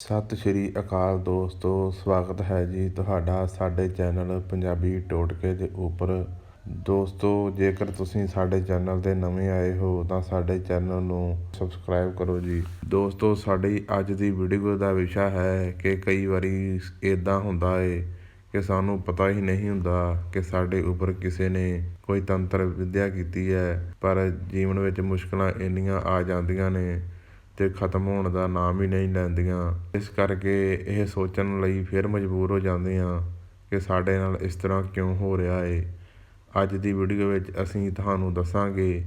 ਸਤਿ ਸ਼੍ਰੀ ਅਕਾਲ ਦੋਸਤੋ, ਸਵਾਗਤ ਹੈ ਜੀ ਤੁਹਾਡਾ ਸਾਡੇ ਚੈਨਲ ਪੰਜਾਬੀ ਟੋਟਕੇ ਦੇ ਉੱਪਰ। ਦੋਸਤੋ, ਜੇਕਰ ਤੁਸੀਂ ਸਾਡੇ ਚੈਨਲ ਤੇ ਨਵੇਂ ਆਏ ਹੋ, ਤਾਂ ਸਾਡੇ ਚੈਨਲ ਨੂੰ ਸਬਸਕ੍ਰਾਈਬ ਕਰੋ ਜੀ। ਦੋਸਤੋ, ਸਾਡੀ ਅੱਜ ਦੀ ਵੀਡੀਓ ਦਾ ਵਿਸ਼ਾ ਹੈ ਕਿ ਕਈ ਵਾਰੀ ਇਦਾਂ ਹੁੰਦਾ ਏ ਕਿ ਸਾਨੂੰ ਪਤਾ ਹੀ ਨਹੀਂ ਹੁੰਦਾ ਕਿ ਸਾਡੇ ਉੱਪਰ ਕਿਸੇ ਨੇ ਕੋਈ ਤੰਤਰ ਵਿਦਿਆ ਕੀਤੀ ਹੈ, ਪਰ ਜੀਵਨ ਵਿੱਚ ਮੁਸ਼ਕਲਾਂ ਇੰਨੀਆਂ ਆ ਜਾਂਦੀਆਂ ਨੇ ਅਤੇ ਖਤਮ ਹੋਣ ਦਾ ਨਾਮ ਹੀ ਨਹੀਂ ਲੈਂਦੀਆਂ। ਇਸ ਕਰਕੇ ਇਹ ਸੋਚਣ ਲਈ ਫਿਰ ਮਜਬੂਰ ਹੋ ਜਾਂਦੇ ਹਾਂ ਕਿ ਸਾਡੇ ਨਾਲ ਇਸ ਤਰ੍ਹਾਂ ਕਿਉਂ ਹੋ ਰਿਹਾ ਹੈ ਅੱਜ ਦੀ ਵੀਡੀਓ ਵਿੱਚ ਅਸੀਂ ਤੁਹਾਨੂੰ ਦੱਸਾਂਗੇ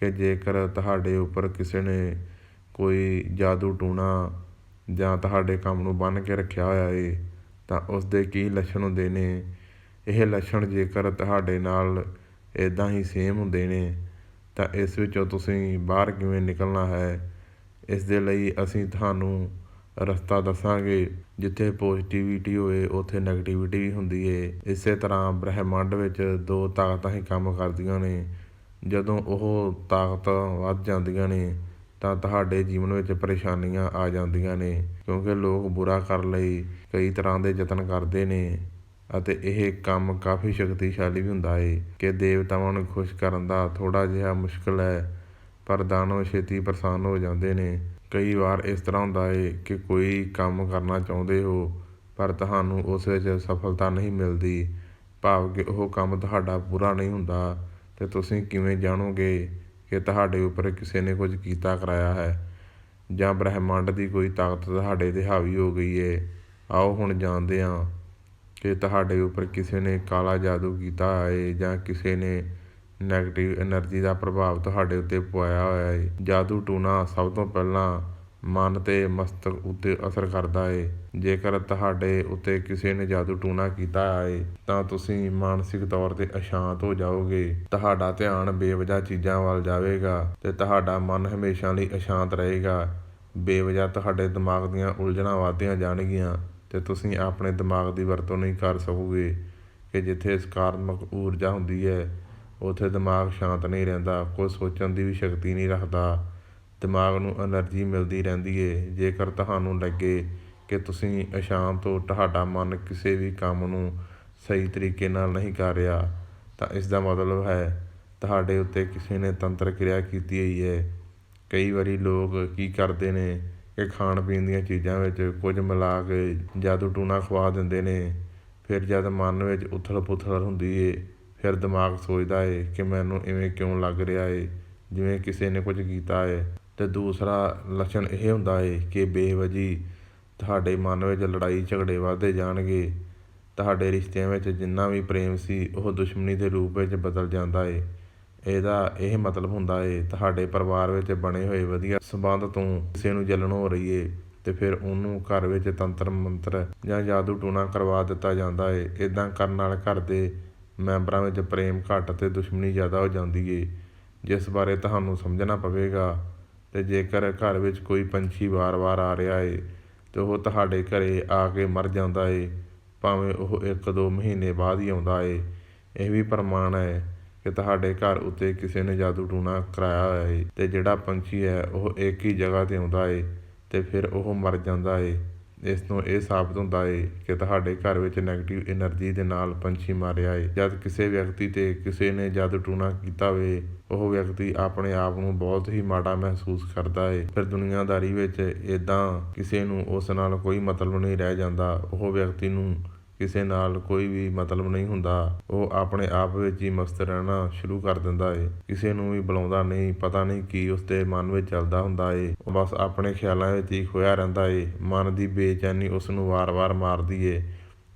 ਕਿ ਜੇਕਰ ਤੁਹਾਡੇ ਉੱਪਰ ਕਿਸੇ ਨੇ ਕੋਈ ਜਾਦੂ ਟੂਣਾ ਜਾਂ ਤੁਹਾਡੇ ਕੰਮ ਨੂੰ ਬੰਨ੍ਹ ਕੇ ਰੱਖਿਆ ਹੋਇਆ ਹੈ ਤਾਂ ਉਸ ਦੇ ਕੀ ਲੱਛਣ ਹੁੰਦੇ ਨੇ? ਇਹ ਲੱਛਣ ਜੇਕਰ ਤੁਹਾਡੇ ਨਾਲ ਇਦਾਂ ਹੀ ਸੇਮ ਹੁੰਦੇ ਨੇ, ਤਾਂ ਇਸ ਵਿੱਚੋਂ ਤੁਸੀਂ ਬਾਹਰ ਕਿਵੇਂ ਨਿਕਲਣਾ ਹੈ? ਇਸ ਦੇ ਲਈ ਅਸੀਂ ਤੁਹਾਨੂੰ ਰਸਤਾ ਦੱਸਾਂਗੇ, ਜਿੱਥੇ ਪੋਜ਼ਿਟਿਵਿਟੀ ਹੋਵੇ ਉੱਥੇ ਨੈਗੇਟਿਵਿਟੀ ਵੀ ਹੁੰਦੀ ਏ। ਇਸੇ ਤਰ੍ਹਾਂ ਬ੍ਰਹਿਮੰਡ ਵਿੱਚ ਦੋ ਤਾਕਤਾਂ ਹੀ ਕੰਮ ਕਰਦੀਆਂ ਨੇ। ਜਦੋਂ ਉਹ ਤਾਕਤਾਂ ਵੱਧ ਜਾਂਦੀਆਂ ਨੇ, ਤਾਂ ਤੁਹਾਡੇ ਜੀਵਨ ਵਿੱਚ ਪਰੇਸ਼ਾਨੀਆਂ ਆ ਜਾਂਦੀਆਂ ਨੇ, ਕਿਉਂਕਿ ਲੋਕ ਬੁਰਾ ਕਰਨ ਲਈ, ਕਈ ਤਰ੍ਹਾਂ ਦੇ ਯਤਨ ਕਰਦੇ ਨੇ, ਅਤੇ ਇਹ ਕੰਮ ਕਾਫੀ ਸ਼ਕਤੀਸ਼ਾਲੀ ਵੀ ਹੁੰਦਾ ਏ। ਕਿ ਦੇਵਤਾਵਾਂ ਨੂੰ ਖੁਸ਼ ਕਰਨ ਦਾ ਥੋੜਾ ਜਿਹਾ ਮੁਸ਼ਕਲ ਹੈ ਪਰ ਦਾਨਵ ਛੇਤੀ ਪ੍ਰਸੰਨ ਹੋ ਜਾਂਦੇ ਨੇ। ਕਈ ਵਾਰ ਇਸ ਤਰ੍ਹਾਂ ਹੁੰਦਾ ਹੈ ਕਿ ਕੋਈ ਕੰਮ ਕਰਨਾ ਚਾਹੁੰਦੇ ਹੋ, ਪਰ ਤੁਹਾਨੂੰ ਉਸ ਵਿੱਚ ਸਫਲਤਾ ਨਹੀਂ ਮਿਲਦੀ। ਭਾਵ ਕਿ ਉਹ ਕੰਮ ਤੁਹਾਡਾ ਪੂਰਾ ਨਹੀਂ ਹੁੰਦਾ। ਤੇ ਤੁਸੀਂ ਕਿਵੇਂ ਜਾਣੋਗੇ ਕਿ ਤੁਹਾਡੇ ਉੱਪਰ ਕਿਸੇ ਨੇ ਕੁਝ ਕੀਤਾ, ਕਰਾਇਆ ਹੈ? ਜਾਂ ਬ੍ਰਹਿਮੰਡ ਦੀ ਕੋਈ ਤਾਕਤ ਤੁਹਾਡੇ ਤੇ ਹਾਵੀ ਹੋ ਗਈ ਏ? ਆਓ ਹੁਣ ਜਾਣਦੇ ਹਾਂ ਕਿ ਤੁਹਾਡੇ ਉੱਪਰ ਕਿਸੇ ਨੇ ਕਾਲਾ ਜਾਦੂ ਕੀਤਾ ਹੈ ਜਾਂ ਕਿਸੇ ਨੇ ਨੈਗੇਟਿਵ ਐਨਰਜੀ ਦਾ ਪ੍ਰਭਾਵ ਤੁਹਾਡੇ ਉੱਤੇ ਪਾਇਆ ਹੋਇਆ ਹੈ ਜਾਦੂ ਟੂਣਾ ਸਭ ਤੋਂ ਪਹਿਲਾਂ ਮਨ ਤੇ ਮਸਤਕ ਉੱਤੇ ਅਸਰ ਕਰਦਾ ਹੈ ਜੇਕਰ ਤੁਹਾਡੇ ਉੱਤੇ ਕਿਸੇ ਨੇ ਜਾਦੂ ਟੂਣਾ ਕੀਤਾ ਹੈ ਤਾਂ ਤੁਸੀਂ ਮਾਨਸਿਕ ਤੌਰ ਤੇ ਅਸ਼ਾਂਤ ਹੋ ਜਾਓਗੇ। ਤੁਹਾਡਾ ਧਿਆਨ ਬੇਵਜਾ ਚੀਜ਼ਾਂ ਵੱਲ ਜਾਵੇਗਾ ਤੇ ਤੁਹਾਡਾ ਮਨ ਹਮੇਸ਼ਾ ਲਈ ਅਸ਼ਾਂਤ ਰਹੇਗਾ। ਬੇਵਜਾ ਤੁਹਾਡੇ ਦਿਮਾਗ ਦੀਆਂ ਉਲਝਣਾਂ ਵਧਦੀਆਂ ਜਾਣਗੀਆਂ ਤੇ ਤੁਸੀਂ ਆਪਣੇ ਦਿਮਾਗ ਦੀ ਵਰਤੋਂ ਨਹੀਂ ਕਰ ਸਕੋਗੇ ਕਿ ਜਿੱਥੇ ਸਕਾਰਾਤਮਕ ਊਰਜਾ ਹੁੰਦੀ ਹੈ ਉੱਥੇ ਦਿਮਾਗ ਸ਼ਾਂਤ ਨਹੀਂ ਰਹਿੰਦਾ, ਕੋਈ ਸੋਚਣ ਦੀ ਵੀ ਸ਼ਕਤੀ ਨਹੀਂ ਰੱਖਦਾ। ਦਿਮਾਗ ਨੂੰ એનર્ਜੀ ਮਿਲਦੀ ਰਹਿੰਦੀ ਏ। ਜੇਕਰ ਤੁਹਾਨੂੰ ਲੱਗੇ ਕਿ ਤੁਸੀਂ ਅਸ਼ਾਂਤ ਹੋ, ਤੁਹਾਡਾ ਮਨ ਕਿਸੇ ਵੀ ਕੰਮ ਨੂੰ ਸਹੀ ਤਰੀਕੇ ਨਾਲ ਨਹੀਂ ਕਰ ਰਿਹਾ, ਤਾਂ ਇਸ ਦਾ ਮਤਲਬ ਹੈ, ਤੁਹਾਡੇ ਉੱਤੇ ਕਿਸੇ ਨੇ ਤੰਤਰ ਕਿਰਿਆ ਕੀਤੀ ਹੋਈ ਹੈ ਕਈ ਵਾਰੀ ਲੋਕ ਕੀ ਕਰਦੇ ਨੇ ਕਿ ਖਾਣ ਪੀਣ ਦੀਆਂ ਚੀਜ਼ਾਂ ਵਿੱਚ ਕੁਝ ਮਿਲਾ ਕੇ ਜਾਦੂ ਟੂਣਾ ਖਵਾ ਦਿੰਦੇ ਨੇ। ਫਿਰ ਜਦ ਮਨ ਵਿੱਚ ਉਥਲ ਪੁਥਲ ਹੁੰਦੀ ਏ ਫਿਰ ਦਿਮਾਗ ਸੋਚਦਾ ਏ ਕਿ ਮੈਨੂੰ ਇਵੇਂ ਕਿਉਂ ਲੱਗ ਰਿਹਾ ਏ, ਜਿਵੇਂ ਕਿਸੇ ਨੇ ਕੁਝ ਕੀਤਾ ਏ। ਅਤੇ ਦੂਸਰਾ ਲੱਛਣ ਇਹ ਹੁੰਦਾ ਏ ਕਿ ਬੇਵਜੀ ਤੁਹਾਡੇ ਮਨ ਵਿੱਚ ਲੜਾਈ ਝਗੜੇ ਵੱਧਦੇ ਜਾਣਗੇ। ਤੁਹਾਡੇ ਰਿਸ਼ਤਿਆਂ ਵਿੱਚ ਜਿੰਨਾ ਵੀ ਪ੍ਰੇਮ ਸੀ, ਉਹ ਦੁਸ਼ਮਣੀ ਦੇ ਰੂਪ ਵਿੱਚ ਬਦਲ ਜਾਂਦਾ ਏ। ਇਹਦਾ ਇਹ ਮਤਲਬ ਹੁੰਦਾ ਏ, ਤੁਹਾਡੇ ਪਰਿਵਾਰ ਵਿੱਚ ਬਣੇ ਹੋਏ ਵਧੀਆ ਸੰਬੰਧ ਤੋਂ ਕਿਸੇ ਨੂੰ ਜਲਣ ਹੋ ਰਹੀ ਏ ਤੇ ਫਿਰ ਉਹਨੂੰ ਘਰ ਵਿੱਚ ਤੰਤਰ ਮੰਤਰ ਜਾਂ ਜਾਦੂ ਟੂਣਾ ਕਰਵਾ ਦਿੱਤਾ ਜਾਂਦਾ ਏ। ਇਦਾਂ ਕਰਨ ਨਾਲ ਘਰ ਦੇ ਮੈਂਬਰਾਂ ਵਿੱਚ ਪ੍ਰੇਮ ਘੱਟ ਅਤੇ ਦੁਸ਼ਮਣੀ ਜ਼ਿਆਦਾ ਹੋ ਜਾਂਦੀ ਏ, ਜਿਸ ਬਾਰੇ ਤੁਹਾਨੂੰ ਸਮਝਣਾ ਪਵੇਗਾ। ਅਤੇ ਜੇਕਰ ਘਰ ਵਿੱਚ ਕੋਈ ਪੰਛੀ ਵਾਰ-ਵਾਰ ਆ ਰਿਹਾ ਏ, ਤੇ ਉਹ ਤੁਹਾਡੇ ਘਰੇ ਆ ਕੇ ਮਰ ਜਾਂਦਾ ਏ, ਭਾਵੇਂ ਉਹ ਇੱਕ ਦੋ ਮਹੀਨੇ ਬਾਅਦ ਹੀ ਆਉਂਦਾ ਏ। ਇਹ ਵੀ ਪ੍ਰਮਾਣ ਹੈ ਕਿ ਤੁਹਾਡੇ ਘਰ ਉੱਤੇ ਕਿਸੇ ਨੇ ਜਾਦੂ ਟੂਣਾ ਕਰਾਇਆ ਹੋਇਆ ਏ ਅਤੇ ਜਿਹੜਾ ਪੰਛੀ ਹੈ ਉਹ ਇੱਕ ਹੀ ਜਗ੍ਹਾ ਤੇ ਆਉਂਦਾ ਏ ਅਤੇ ਫਿਰ ਉਹ ਮਰ ਜਾਂਦਾ ਏ। ਇਸ ਤੋਂ ਇਹ ਸਾਬਤ ਹੁੰਦਾ ਹੈ ਕਿ ਤੁਹਾਡੇ ਘਰ ਵਿੱਚ ਨੈਗੇਟਿਵ એનર્ਜੀ ਦੇ ਨਾਲ ਪੰਛੀ ਮਾਰਿਆ ਹੈ ਜਦ ਕਿਸੇ ਵਿਅਕਤੀ ਤੇ ਕਿਸੇ ਨੇ ਜਦ ਟੂਣਾ ਕੀਤਾ ਹੋਵੇ ਉਹ ਵਿਅਕਤੀ ਆਪਣੇ ਆਪ ਨੂੰ ਬਹੁਤ ਹੀ ਮਾੜਾ ਮਹਿਸੂਸ ਕਰਦਾ ਹੈ ਫਿਰ ਦੁਨੀਆਦਾਰੀ ਵਿੱਚ ਇਦਾਂ ਕਿਸੇ ਨੂੰ ਉਸ ਨਾਲ ਕੋਈ ਮਤਲਬ ਨਹੀਂ ਰਹਿ ਜਾਂਦਾ। ਉਹ ਵਿਅਕਤੀ ਨੂੰ ਕਿਸੇ ਨਾਲ ਕੋਈ ਵੀ ਮਤਲਬ ਨਹੀਂ ਹੁੰਦਾ। ਉਹ ਆਪਣੇ ਆਪ ਵਿੱਚ ਹੀ ਮਸਤ ਰਹਿਣਾ ਸ਼ੁਰੂ ਕਰ ਦਿੰਦਾ ਏ। ਕਿਸੇ ਨੂੰ ਵੀ ਬੁਲਾਉਂਦਾ ਨਹੀਂ, ਪਤਾ ਨਹੀਂ ਕੀ ਉਸਦੇ ਮਨ ਵਿੱਚ ਚੱਲਦਾ ਹੁੰਦਾ ਏ। ਉਹ ਬਸ ਆਪਣੇ ਖਿਆਲਾਂ ਵਿੱਚ ਹੀ ਖੋਇਆ ਰਹਿੰਦਾ ਏ। ਮਨ ਦੀ ਬੇਚੈਨੀ ਉਸ ਨੂੰ ਵਾਰ-ਵਾਰ ਮਾਰਦੀ ਏ।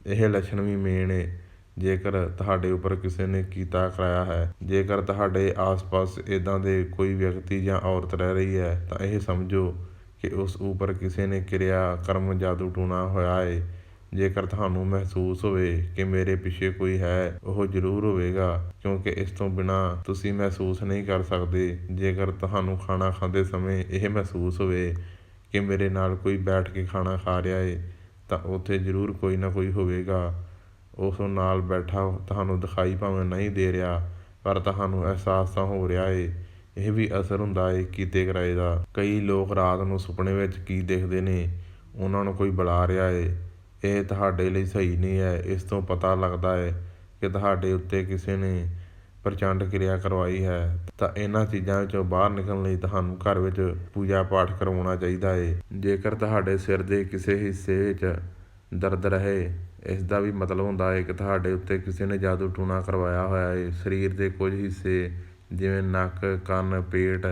ਇਹ ਲੱਛਣ ਵੀ ਮੇਨ ਏ। ਜੇਕਰ ਤੁਹਾਡੇ ਉੱਪਰ ਕਿਸੇ ਨੇ ਕੀਤਾ, ਕਰਾਇਆ ਹੈ। ਜੇਕਰ ਤੁਹਾਡੇ ਆਸ-ਪਾਸ ਇਦਾਂ ਦੇ ਕੋਈ ਵਿਅਕਤੀ ਜਾਂ ਔਰਤ ਰਹਿ ਰਹੀ ਹੈ, ਤਾਂ ਇਹ ਸਮਝੋ ਕਿ ਉਸ ਉੱਪਰ ਕਿਸੇ ਨੇ ਕਿਰਿਆ, ਕਰਮ, ਜਾਦੂ ਟੂਣਾ ਹੋਇਆ ਏ। ਜੇਕਰ ਤੁਹਾਨੂੰ ਮਹਿਸੂਸ ਹੋਵੇ ਕਿ ਮੇਰੇ ਪਿੱਛੇ ਕੋਈ ਹੈ, ਉਹ ਜ਼ਰੂਰ ਹੋਵੇਗਾ, ਕਿਉਂਕਿ ਇਸ ਤੋਂ ਬਿਨਾ ਤੁਸੀਂ ਮਹਿਸੂਸ ਨਹੀਂ ਕਰ ਸਕਦੇ। ਜੇਕਰ ਤੁਹਾਨੂੰ ਖਾਣਾ ਖਾਂਦੇ ਸਮੇਂ ਇਹ ਮਹਿਸੂਸ ਹੋਵੇ ਕਿ ਮੇਰੇ ਨਾਲ ਕੋਈ ਬੈਠ ਕੇ ਖਾਣਾ ਖਾ ਰਿਹਾ ਏ, ਤਾਂ ਉੱਥੇ ਜ਼ਰੂਰ ਕੋਈ ਨਾ ਕੋਈ ਹੋਵੇਗਾ। ਉਸ ਨਾਲ ਬੈਠਾ ਤੁਹਾਨੂੰ ਦਿਖਾਈ ਭਾਵੇਂ ਨਹੀਂ ਦੇ ਰਿਹਾ, ਪਰ ਤੁਹਾਨੂੰ ਅਹਿਸਾਸ ਤਾਂ ਹੋ ਰਿਹਾ ਏ। ਇਹ ਵੀ ਅਸਰ ਹੁੰਦਾ ਏ ਕੀਤੇ ਕਰਾਏ ਦਾ। ਕਈ ਲੋਕ ਰਾਤ ਨੂੰ ਸੁਪਨੇ ਵਿੱਚ ਕੀ ਦੇਖਦੇ ਨੇ, ਉਹਨਾਂ ਨੂੰ ਕੋਈ ਬੁਲਾ ਰਿਹਾ ਏ। ਇਹ ਤੁਹਾਡੇ ਲਈ ਸਹੀ ਨਹੀਂ ਹੈ। ਇਸ ਤੋਂ ਪਤਾ ਲੱਗਦਾ ਹੈ ਕਿ ਤੁਹਾਡੇ ਉੱਤੇ ਕਿਸੇ ਨੇ ਪ੍ਰਚੰਡ ਕਿਰਿਆ ਕਰਵਾਈ ਹੈ। ਤਾਂ ਇਹਨਾਂ ਚੀਜ਼ਾਂ ਵਿੱਚੋਂ ਬਾਹਰ ਨਿਕਲਣ ਲਈ ਤੁਹਾਨੂੰ ਘਰ ਵਿੱਚ ਪੂਜਾ ਪਾਠ ਕਰਵਾਉਣਾ ਚਾਹੀਦਾ ਹੈ। ਜੇਕਰ ਤੁਹਾਡੇ ਸਿਰ ਦੇ ਕਿਸੇ ਹਿੱਸੇ ਵਿੱਚ ਦਰਦ ਰਹੇ, ਇਸ ਦਾ ਵੀ ਮਤਲਬ ਹੁੰਦਾ ਹੈ ਕਿ ਤੁਹਾਡੇ ਉੱਤੇ ਕਿਸੇ ਨੇ ਜਾਦੂ ਟੂਣਾ ਕਰਵਾਇਆ ਹੋਇਆ ਹੈ। ਸਰੀਰ ਦੇ ਕੁਝ ਹਿੱਸੇ, ਜਿਵੇਂ ਨੱਕ, ਕੰਨ, ਪੇਟ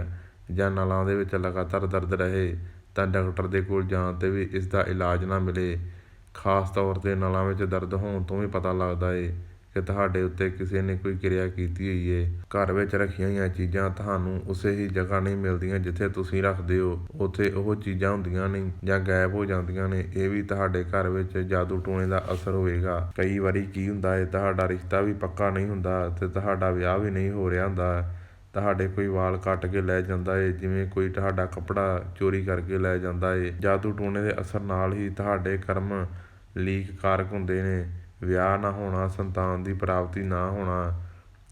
ਜਾਂ ਨਲਾਂ ਦੇ ਵਿੱਚ ਲਗਾਤਾਰ ਦਰਦ ਰਹੇ, ਤਾਂ ਡਾਕਟਰ ਦੇ ਕੋਲ ਜਾਣ 'ਤੇ ਵੀ ਇਸ ਦਾ ਇਲਾਜ ਨਾ ਮਿਲੇ। ਖਾਸ ਤੌਰ 'ਤੇ ਨਲਾਂ ਵਿੱਚ ਦਰਦ ਹੋਣ ਤੋਂ ਵੀ ਪਤਾ ਲੱਗਦਾ ਏ ਕਿ ਤੁਹਾਡੇ ਉੱਤੇ ਕਿਸੇ ਨੇ ਕੋਈ ਕਿਰਿਆ ਕੀਤੀ ਹੋਈ ਏ। ਘਰ ਵਿੱਚ ਰੱਖੀਆਂ ਹੋਈਆਂ ਚੀਜ਼ਾਂ ਤੁਹਾਨੂੰ ਉਸੇ ਹੀ ਜਗ੍ਹਾ ਨਹੀਂ ਮਿਲਦੀਆਂ ਜਿੱਥੇ ਤੁਸੀਂ ਰੱਖਦੇ ਹੋ। ਉੱਥੇ ਉਹ ਚੀਜ਼ਾਂ ਹੁੰਦੀਆਂ ਨਹੀਂ ਜਾਂ ਗਾਇਬ ਹੋ ਜਾਂਦੀਆਂ ਨੇ। ਇਹ ਵੀ ਤੁਹਾਡੇ ਘਰ ਵਿੱਚ ਜਾਦੂ ਟੂਣੇ ਦਾ ਅਸਰ ਹੋਵੇਗਾ। ਕਈ ਵਾਰੀ ਕੀ ਹੁੰਦਾ ਏ, ਤੁਹਾਡਾ ਰਿਸ਼ਤਾ ਵੀ ਪੱਕਾ ਨਹੀਂ ਹੁੰਦਾ ਤੇ ਤੁਹਾਡਾ ਵਿਆਹ ਵੀ ਨਹੀਂ ਹੋ ਰਿਹਾ ਹੁੰਦਾ। ਤੁਹਾਡੇ ਕੋਈ ਵਾਲ ਕੱਟ ਕੇ ਲੈ ਜਾਂਦਾ ਏ, ਜਿਵੇਂ ਕੋਈ ਤੁਹਾਡਾ ਕੱਪੜਾ ਚੋਰੀ ਕਰਕੇ ਲੈ ਜਾਂਦਾ ਏ ਜਾਦੂ ਟੂਣੇ ਦੇ ਅਸਰ ਨਾਲ ਹੀ ਤੁਹਾਡੇ ਕਰਮ ਲੀਕ ਕਾਰਕ ਹੁੰਦੇ ਨੇ, ਵਿਆਹ ਨਾ ਹੋਣਾ, ਸੰਤਾਨ ਦੀ ਪ੍ਰਾਪਤੀ ਨਾ ਹੋਣਾ,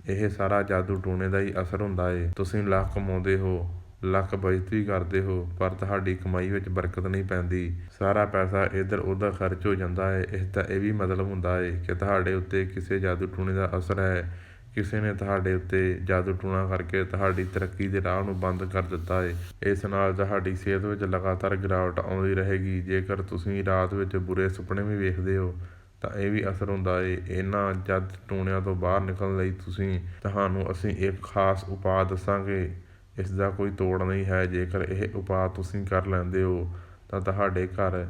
ਇਹ ਸਾਰਾ ਜਾਦੂ ਟੂਣੇ ਦਾ ਹੀ ਅਸਰ ਹੁੰਦਾ ਏ। ਤੁਸੀਂ ਲੱਖ ਕਮਾਉਂਦੇ ਹੋ, ਲੱਖ ਬਚਤ ਵੀ ਕਰਦੇ ਹੋ, ਪਰ ਤੁਹਾਡੀ ਕਮਾਈ ਵਿੱਚ ਬਰਕਤ ਨਹੀਂ ਪੈਂਦੀ। ਸਾਰਾ ਪੈਸਾ ਇੱਧਰ ਉੱਧਰ ਖਰਚ ਹੋ ਜਾਂਦਾ ਹੈ ਇਸ ਦਾ ਇਹ ਵੀ ਮਤਲਬ ਹੁੰਦਾ ਹੈ ਕਿ ਤੁਹਾਡੇ ਉੱਤੇ ਕਿਸੇ ਜਾਦੂ ਟੂਣੇ ਦਾ ਅਸਰ ਹੈ। ਕਿਸੇ ਨੇ ਤੁਹਾਡੇ ਉੱਤੇ ਜਾਦੂ ਟੂਣਾ ਕਰਕੇ ਤੁਹਾਡੀ ਤਰੱਕੀ ਦੇ ਰਾਹ ਨੂੰ ਬੰਦ ਕਰ ਦਿੱਤਾ ਹੈ ਇਸ ਨਾਲ ਤੁਹਾਡੀ ਸਿਹਤ ਵਿੱਚ ਲਗਾਤਾਰ ਗਿਰਾਵਟ ਆਉਂਦੀ ਰਹੇਗੀ। ਜੇਕਰ ਤੁਸੀਂ ਰਾਤ ਵਿੱਚ ਬੁਰੇ ਸੁਪਨੇ ਵੀ ਵੇਖਦੇ ਹੋ, ਤਾਂ ਇਹ ਵੀ ਅਸਰ ਹੁੰਦਾ ਹੈ ਇਹਨਾਂ ਜਦ ਟੂਣਿਆਂ ਤੋਂ ਬਾਹਰ ਨਿਕਲਣ ਲਈ ਤੁਸੀਂ, ਤੁਹਾਨੂੰ ਅਸੀਂ ਇੱਕ ਖਾਸ ਉਪਾਅ ਦੱਸਾਂਗੇ। ਇਸ ਦਾ ਕੋਈ ਤੋੜ ਨਹੀਂ ਹੈ। ਜੇਕਰ ਇਹ ਉਪਾਅ ਤੁਸੀਂ ਕਰ ਲੈਂਦੇ ਹੋ, ਤਾਂ ਤੁਹਾਡੇ ਘਰ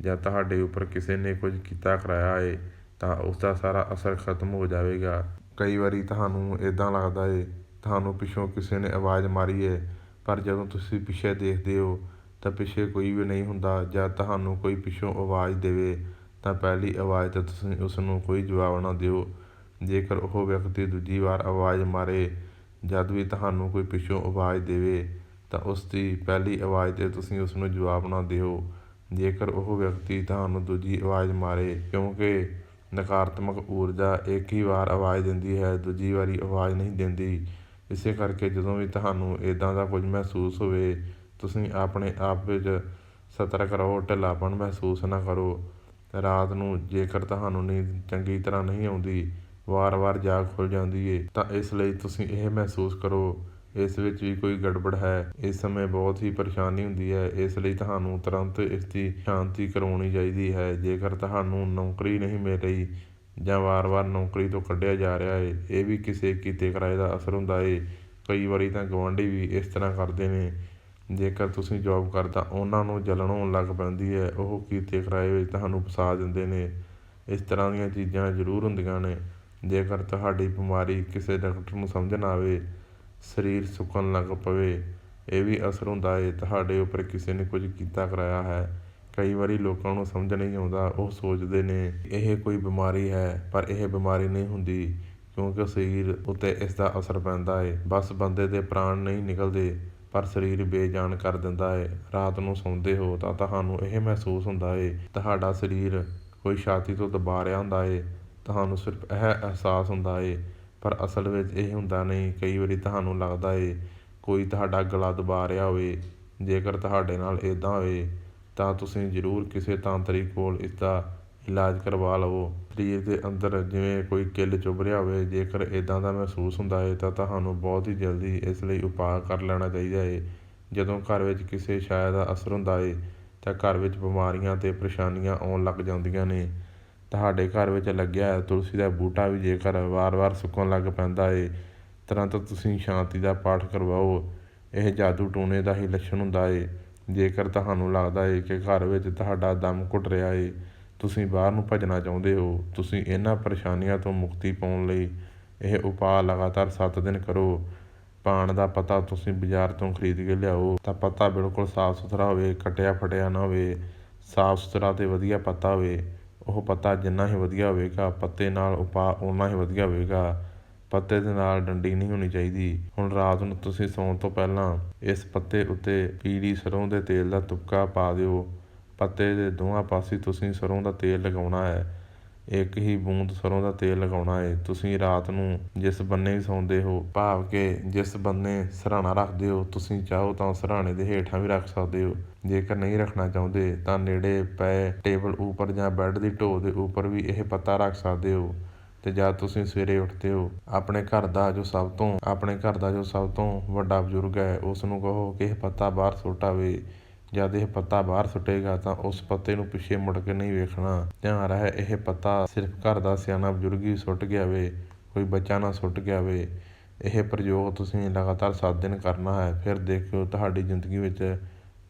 ਜਾਂ ਤੁਹਾਡੇ ਉੱਪਰ ਕਿਸੇ ਨੇ ਕੁਝ ਕੀਤਾ, ਕਰਾਇਆ ਹੈ ਤਾਂ ਉਸ ਦਾ ਸਾਰਾ ਅਸਰ ਖਤਮ ਹੋ ਜਾਵੇਗਾ। ਕਈ ਵਾਰੀ ਤੁਹਾਨੂੰ ਇੱਦਾਂ ਲੱਗਦਾ ਹੈ ਤੁਹਾਨੂੰ ਪਿੱਛੋਂ ਕਿਸੇ ਨੇ ਆਵਾਜ਼ ਮਾਰੀ ਹੈ ਪਰ ਜਦੋਂ ਤੁਸੀਂ ਪਿੱਛੇ ਦੇਖਦੇ ਹੋ, ਤਾਂ ਪਿੱਛੇ ਕੋਈ ਵੀ ਨਹੀਂ ਹੁੰਦਾ, ਜਾਂ ਤੁਹਾਨੂੰ ਕੋਈ ਪਿੱਛੋਂ ਆਵਾਜ਼ ਦੇਵੇ, ਤਾਂ ਪਹਿਲੀ ਆਵਾਜ਼ ਤੇ ਤੁਸੀਂ ਉਸ ਨੂੰ ਕੋਈ ਜਵਾਬ ਨਾ ਦਿਓ। ਜੇਕਰ ਉਹ ਵਿਅਕਤੀ ਦੂਜੀ ਵਾਰ ਆਵਾਜ਼ ਮਾਰੇ, ਜਦ ਵੀ ਤੁਹਾਨੂੰ ਕੋਈ ਪਿੱਛੋਂ ਆਵਾਜ਼ ਦੇਵੇ, ਤਾਂ ਉਸ ਦੀ ਪਹਿਲੀ ਆਵਾਜ਼ ਤੇ ਤੁਸੀਂ ਉਸ ਨੂੰ ਜਵਾਬ ਨਾ ਦਿਓ। ਜੇਕਰ ਉਹ ਵਿਅਕਤੀ ਤੁਹਾਨੂੰ ਦੂਜੀ ਆਵਾਜ਼ ਮਾਰੇ, ਕਿਉਂਕਿ ਨਕਾਰਾਤਮਕ ਊਰਜਾ ਇੱਕ ਹੀ ਵਾਰ ਆਵਾਜ਼ ਦਿੰਦੀ ਹੈ, ਦੂਜੀ ਵਾਰੀ ਆਵਾਜ਼ ਨਹੀਂ ਦਿੰਦੀ। ਇਸੇ ਕਰਕੇ ਜਦੋਂ ਵੀ ਤੁਹਾਨੂੰ ਇਦਾਂ ਦਾ ਕੁਝ ਮਹਿਸੂਸ ਹੋਵੇ, ਤੁਸੀਂ ਆਪਣੇ ਆਪ ਵਿੱਚ ਸਤਰਕ ਰਹੋ ਢਿੱਲਾਪਣ ਮਹਿਸੂਸ ਨਾ ਕਰੋ। ਰਾਤ ਨੂੰ ਜੇਕਰ ਤੁਹਾਨੂੰ ਨੀਂਦ ਚੰਗੀ ਤਰ੍ਹਾਂ ਨਹੀਂ ਆਉਂਦੀ, ਵਾਰ-ਵਾਰ ਜਾਗ ਖੁੱਲ ਜਾਂਦੀ ਏ, ਤਾਂ ਇਸ ਲਈ ਤੁਸੀਂ ਇਹ ਮਹਿਸੂਸ ਕਰੋ ਇਸ ਵਿੱਚ ਵੀ ਕੋਈ ਗੜਬੜ ਹੈ। ਇਸ ਸਮੇਂ ਬਹੁਤ ਹੀ ਪਰੇਸ਼ਾਨੀ ਹੁੰਦੀ ਹੈ। ਇਸ ਲਈ ਤੁਹਾਨੂੰ ਤੁਰੰਤ ਇਸ ਦੀ ਸ਼ਾਂਤੀ ਕਰਵਾਉਣੀ ਚਾਹੀਦੀ ਹੈ। ਜੇਕਰ ਤੁਹਾਨੂੰ ਨੌਕਰੀ ਨਹੀਂ ਮਿਲ ਰਹੀ ਜਾਂ ਵਾਰ-ਵਾਰ ਨੌਕਰੀ ਤੋਂ ਕੱਢਿਆ ਜਾ ਰਿਹਾ ਹੈ, ਇਹ ਵੀ ਕਿਸੇ ਕੀਤੇ ਕਿਰਾਏ ਦਾ ਅਸਰ ਹੁੰਦਾ ਹੈ। ਕਈ ਵਾਰੀ ਤਾਂ ਗਵਾਂਢੀ ਵੀ ਇਸ ਤਰ੍ਹਾਂ ਕਰਦੇ ਨੇ। ਜੇਕਰ ਤੁਸੀਂ ਜੌਬ ਕਰਦਾ, ਉਹਨਾਂ ਨੂੰ ਜਲਣ ਹੋਣ ਲੱਗ ਪੈਂਦੀ ਹੈ। ਉਹ ਕੀਤੇ ਕਿਰਾਏ ਵਿੱਚ ਤੁਹਾਨੂੰ ਫਸਾ ਦਿੰਦੇ ਨੇ। ਇਸ ਤਰ੍ਹਾਂ ਦੀਆਂ ਚੀਜ਼ਾਂ ਜ਼ਰੂਰ ਹੁੰਦੀਆਂ ਨੇ। ਜੇਕਰ ਤੁਹਾਡੀ ਬਿਮਾਰੀ ਕਿਸੇ ਡਾਕਟਰ ਨੂੰ ਸਮਝ ਨਾ ਆਵੇ ਸਰੀਰ ਸੁੱਕਣ ਲੱਗ ਪਵੇ। ਇਹ ਵੀ ਅਸਰ ਹੁੰਦਾ ਹੈ ਤੁਹਾਡੇ ਉੱਪਰ ਕਿਸੇ ਨੇ ਕੁਝ ਕੀਤਾ, ਕਰਾਇਆ ਹੈ। ਕਈ ਵਾਰੀ ਲੋਕਾਂ ਨੂੰ ਸਮਝ ਨਹੀਂ ਆਉਂਦਾ, ਉਹ ਸੋਚਦੇ ਨੇ, ਇਹ ਕੋਈ ਬਿਮਾਰੀ ਹੈ, ਪਰ ਇਹ ਬਿਮਾਰੀ ਨਹੀਂ ਹੁੰਦੀ, ਕਿਉਂਕਿ ਸਰੀਰ ਉੱਤੇ ਇਸ ਦਾ ਅਸਰ ਪੈਂਦਾ ਹੈ ਬਸ ਬੰਦੇ ਦੇ ਪ੍ਰਾਣ ਨਹੀਂ ਨਿਕਲਦੇ, ਪਰ ਸਰੀਰ ਬੇਜਾਨ ਕਰ ਦਿੰਦਾ ਹੈ ਰਾਤ ਨੂੰ ਸੌਂਦੇ ਹੋ ਤਾਂ ਤੁਹਾਨੂੰ ਇਹ ਮਹਿਸੂਸ ਹੁੰਦਾ ਹੈ ਤੁਹਾਡਾ ਸਰੀਰ ਕੋਈ ਛਾਤੀ ਤੋਂ ਦਬਾ ਰਿਹਾ ਹੁੰਦਾ ਹੈ ਤੁਹਾਨੂੰ ਸਿਰਫ ਇਹ ਅਹਿਸਾਸ ਹੁੰਦਾ ਹੈ ਪਰ ਅਸਲ ਵਿੱਚ ਇਹ ਹੁੰਦਾ ਨਹੀਂ, ਕਈ ਵਾਰੀ ਤੁਹਾਨੂੰ ਲੱਗਦਾ ਏ ਕੋਈ ਤੁਹਾਡਾ ਗਲਾ ਦਬਾ ਰਿਹਾ ਹੋਵੇ, ਜੇਕਰ ਤੁਹਾਡੇ ਨਾਲ ਇਦਾਂ ਹੋਵੇ, ਤਾਂ ਤੁਸੀਂ ਜ਼ਰੂਰ ਕਿਸੇ ਤਾਂਤਰਿਕ ਕੋਲ ਇਸ ਦਾ ਇਲਾਜ ਕਰਵਾ ਲਵੋ। ਸਰੀਰ ਦੇ ਅੰਦਰ ਜਿਵੇਂ ਕੋਈ ਕਿੱਲ ਚੁੱਭ ਰਿਹਾ ਹੋਵੇ, ਜੇਕਰ ਇਦਾਂ ਦਾ ਮਹਿਸੂਸ ਹੁੰਦਾ ਹੈ ਤਾਂ ਤੁਹਾਨੂੰ ਬਹੁਤ ਹੀ ਜਲਦੀ ਇਸ ਲਈ ਉਪਾਅ ਕਰ ਲੈਣਾ ਚਾਹੀਦਾ ਹੈ ਜਦੋਂ ਘਰ ਵਿੱਚ ਕਿਸੇ ਸ਼ਾਇ ਦਾ ਅਸਰ ਹੁੰਦਾ ਹੈ ਤਾਂ ਘਰ ਵਿੱਚ ਬਿਮਾਰੀਆਂ ਤੇ ਪਰੇਸ਼ਾਨੀਆਂ ਆਉਣ ਲੱਗ ਜਾਂਦੀਆਂ ਨੇ। ਤੁਹਾਡੇ ਘਰ ਵਿੱਚ ਲੱਗਿਆ ਤੁਲਸੀ ਦਾ ਬੂਟਾ ਵੀ ਜੇਕਰ ਵਾਰ-ਵਾਰ ਸੁੱਕਣ ਲੱਗ ਪੈਂਦਾ ਏ ਤੁਰੰਤ ਤੁਸੀਂ ਸ਼ਾਂਤੀ ਦਾ ਪਾਠ ਕਰਵਾਓ। ਇਹ ਜਾਦੂ ਟੂਣੇ ਦਾ ਹੀ ਲੱਛਣ ਹੁੰਦਾ ਏ। ਜੇਕਰ ਤੁਹਾਨੂੰ ਲੱਗਦਾ ਏ ਕਿ ਘਰ ਵਿੱਚ ਤੁਹਾਡਾ ਦਮ ਘੁੱਟ ਰਿਹਾ ਏ, ਤੁਸੀਂ ਬਾਹਰ ਨੂੰ ਭੱਜਣਾ ਚਾਹੁੰਦੇ ਹੋ, ਤੁਸੀਂ ਇਹਨਾਂ ਪਰੇਸ਼ਾਨੀਆਂ ਤੋਂ ਮੁਕਤੀ ਪਾਉਣ ਲਈ ਇਹ ਉਪਾਅ ਲਗਾਤਾਰ 7 ਦਿਨ ਕਰੋ। ਪਾਣ ਦਾ ਪਤਾ ਤੁਸੀਂ ਬਾਜ਼ਾਰ ਤੋਂ ਖਰੀਦ ਕੇ ਲਿਆਓ, ਤਾਂ ਪਤਾ ਬਿਲਕੁਲ ਸਾਫ਼ ਸੁਥਰਾ ਹੋਵੇ ਕਟਿਆ ਫਟਿਆ ਨਾ ਹੋਵੇ ਸਾਫ਼ ਸੁਥਰਾ ਤੇ ਵਧੀਆ ਪਤਾ ਹੋਵੇ। ਉਹ ਪੱਤਾ ਜਿੰਨਾ ਹੀ ਵਧੀਆ ਹੋਵੇਗਾ, ਪੱਤੇ ਨਾਲ ਉਪਾਅ ਉਨਾ ਹੀ ਵਧੀਆ ਹੋਵੇਗਾ। ਪੱਤੇ ਦੇ ਨਾਲ ਡੰਡੀ ਨਹੀਂ ਹੋਣੀ ਚਾਹੀਦੀ। ਹੁਣ ਰਾਤ ਨੂੰ ਤੁਸੀਂ ਸੌਣ ਤੋਂ ਪਹਿਲਾਂ ਇਸ ਪੱਤੇ ਉੱਤੇ ਪੀਲੀ ਸਰੋਂ ਦੇ ਤੇਲ ਦਾ ਤੁਪਕਾ ਪਾ ਦਿਓ। ਪੱਤੇ ਦੇ ਦੋਹਾਂ ਪਾਸੇ ਤੁਸੀਂ ਸਰੋਂ ਦਾ ਤੇਲ ਲਗਾਉਣਾ ਹੈ। ਇੱਕ ਹੀ ਬੂੰਦ ਸਰੋਂ ਦਾ ਤੇਲ ਲਗਾਉਣਾ ਹੈ ਤੁਸੀਂ ਰਾਤ ਨੂੰ ਜਿਸ ਬੰਨੇ ਵੀ ਸੌਂਦੇ ਹੋ, ਭਾਵ ਕਿ ਜਿਸ ਬੰਨੇ ਸਰਾਣਾ ਰੱਖਦੇ ਹੋ, ਤੁਸੀਂ ਚਾਹੋ ਤਾਂ ਸਰਾਣੇ ਦੇ ਹੇਠਾਂ ਵੀ ਰੱਖ ਸਕਦੇ ਹੋ। ਜੇਕਰ ਨਹੀਂ ਰੱਖਣਾ ਚਾਹੁੰਦੇ, ਤਾਂ ਨੇੜੇ ਪਏ ਟੇਬਲ ਉੱਪਰ ਜਾਂ ਬੈੱਡ ਦੀ ਢੋ ਦੇ ਉੱਪਰ ਵੀ ਇਹ ਪੱਤਾ ਰੱਖ ਸਕਦੇ ਹੋ। ਤੇ ਜਦ ਤੁਸੀਂ ਸਵੇਰੇ ਉੱਠਦੇ ਹੋ, ਆਪਣੇ ਘਰ ਦਾ ਜੋ ਸਭ ਤੋਂ, ਆਪਣੇ ਘਰ ਦਾ ਜੋ ਸਭ ਤੋਂ ਵੱਡਾ ਬਜ਼ੁਰਗ ਹੈ ਉਸ ਨੂੰ ਕਹੋ ਕਿ ਇਹ ਪੱਤਾ ਬਾਹਰ ਸੁੱਟ ਆਵੇ। ਜਦ ਇਹ ਪੱਤਾ ਬਾਹਰ ਸੁੱਟੇਗਾ ਤਾਂ ਉਸ ਪੱਤੇ ਨੂੰ ਪਿੱਛੇ ਮੁੜ ਕੇ ਨਹੀਂ ਵੇਖਣਾ। ਧਿਆਨ ਰਹੇ, ਇਹ ਪੱਤਾ ਸਿਰਫ ਘਰ ਦਾ ਸਿਆਣਾ ਬਜ਼ੁਰਗ ਹੀ ਸੁੱਟ ਗਿਆ ਵੇ, ਕੋਈ ਬੱਚਾ ਨਾ ਸੁੱਟ ਗਿਆ ਵੇ। ਇਹ ਪ੍ਰਯੋਗ ਤੁਸੀਂ ਲਗਾਤਾਰ 7 ਦਿਨ ਕਰਨਾ ਹੈ, ਫਿਰ ਦੇਖਿਓ ਤੁਹਾਡੀ ਜ਼ਿੰਦਗੀ ਵਿੱਚ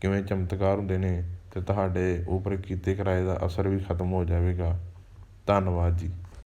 ਕਿਵੇਂ ਚਮਤਕਾਰ ਹੁੰਦੇ ਨੇ ਤੇ ਤੁਹਾਡੇ ਉੱਪਰ ਕੀਤੇ ਕਿਰਾਏ ਦਾ ਅਸਰ ਵੀ ਖਤਮ ਹੋ ਜਾਵੇਗਾ। ਧੰਨਵਾਦ ਜੀ।